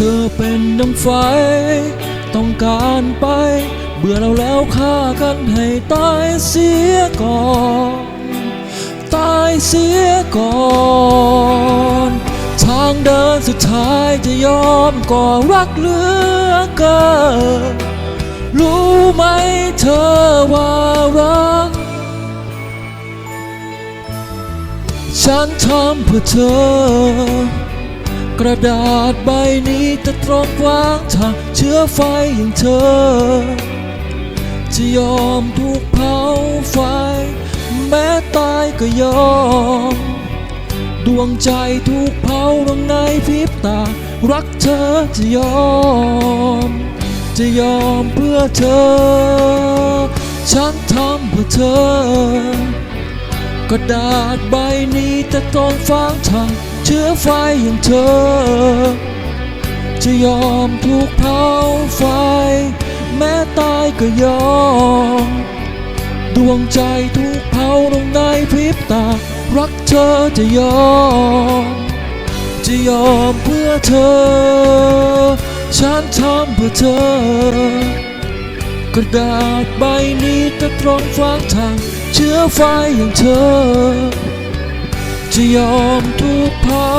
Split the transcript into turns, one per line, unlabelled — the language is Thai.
ธอเป็นดังไฟ ต้องการไป เบื่อเราแล้วฆ่ากันให้ตายเสียก่อน ตายเสียก่อน ทางเดินสุดท้ายจะยอมก่อรักเหลือเกินรู้ไหมเธอว่ารัก ฉันทำเพื่อเธอ กระดาษใบนี้จะตรงวางทางเชื้อไฟอย่างเธอ จะยอมถูกเผาไฟ แม้ตายก็ยอม ดวงใจถูกเผาลงในพริบตา รักเธอจะยอม จะยอมเพื่อเธอ ฉันทำเพื่อเธอกระดาษใบนี้จะต้องฟังทาง ชื้อไฟอย่างเธอ จะยอมถูกเผาไฟ แม้ตายก็ยอม ดวงใจถูกเผาลงในพริบตา รักเธอจะยอม จะยอมเพื่อเธอ ฉันทำเพื่อเธอกระดาษใบนี้จะตรงฟังทาง เชื้อไฟอย่างเธอ จะยอมทุกเผา